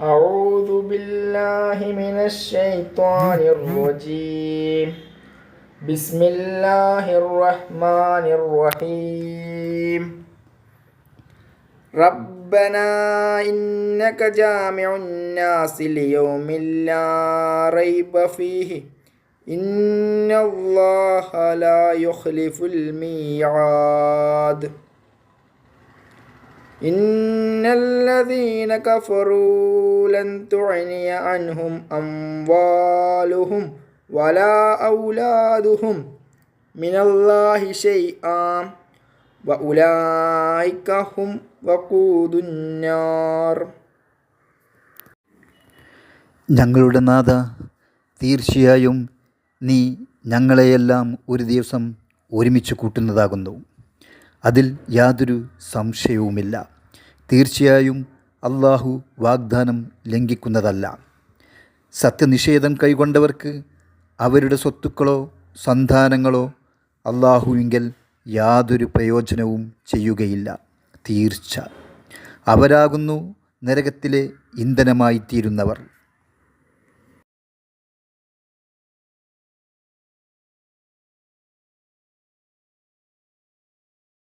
أعوذ بالله من الشيطان الرجيم. بسم الله الرحمن الرحيم. ربنا إنك جامع الناس ليوم لا ريب فيه. إن الله لا يخلف الميعاد. إن الذين كفروا لن تغني عنهم أموالهم ولا أولادهم من الله شيئا وأولئك هم وقود النار ഞങ്ങളുടെ നാഥ തീർച്ചയായും നീ ഞങ്ങളെയെല്ലാം ഒരു ദിവസം ഒരുമിച്ച് കൂട്ടുന്നതാകുന്നു അതിൽ യാതൊരു സംശയവുമില്ല തീർച്ചയായും അള്ളാഹു വാഗ്ദാനം ലംഘിക്കുന്നതല്ല. സത്യനിഷേധം കൈകൊണ്ടവർക്ക് അവരുടെ സ്വത്തുക്കളോ സന്താനങ്ങളോ അള്ളാഹുവിങ്കൽ യാതൊരു പ്രയോജനവും ചെയ്യുകയില്ല. തീർച്ച. അവരാകുന്നു നരകത്തിലെ ഇന്ധനമായി തീരുന്നവർ